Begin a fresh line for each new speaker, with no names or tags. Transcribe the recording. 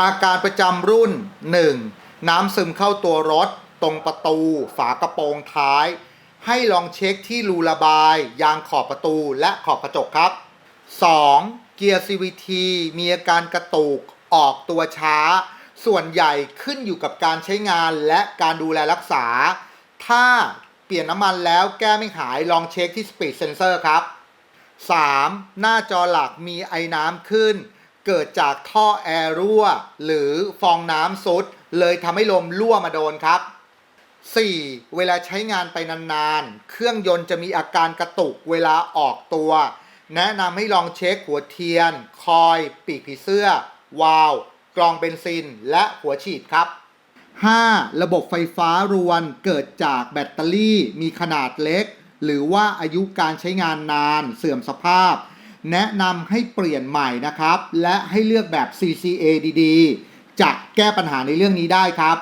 อาการประจำรุ่น 1. น้ำซึมเข้าตัวรถ ตรงประตู ฝากระโปรงท้าย ให้ลองเช็คที่รูระบาย ยางขอบประตูและขอบกระจกครับ 2. เกียร์ CVT มีอาการกระตุก ออกตัวช้า ส่วนใหญ่ขึ้นอยู่กับการใช้งานและการดูแลรักษา ถ้าเปลี่ยนน้ำมันแล้วแก้ไม่หายลองเช็คที่ Speed Sensor ครับ 3. หน้าจอหลักมีไอน้ำขึ้น เกิดจากท่อแอร์รั่ว หรือฟองน้ำซุด เลยทำให้ลมรั่วมาโดนครับ 4. เวลาใช้งานไปนานๆ เครื่องยนต์จะมีอาการกระตุกเวลาออกตัว แนะนำให้ลองเช็คหัวเทียน คอย ปีกผีเสื้อ วาล์วกรองเบนซิน และหัวฉีดครับ 5. ระบบไฟฟ้ารวนเกิดจากแบตเตอรี่มีขนาดเล็ก หรือว่าอายุการใช้งานนานเสื่อมสภาพ แนะนำให้เปลี่ยนใหม่นะครับ และให้เลือกแบบ CCA ดีๆ จะแก้ปัญหาในเรื่องนี้ได้ครับ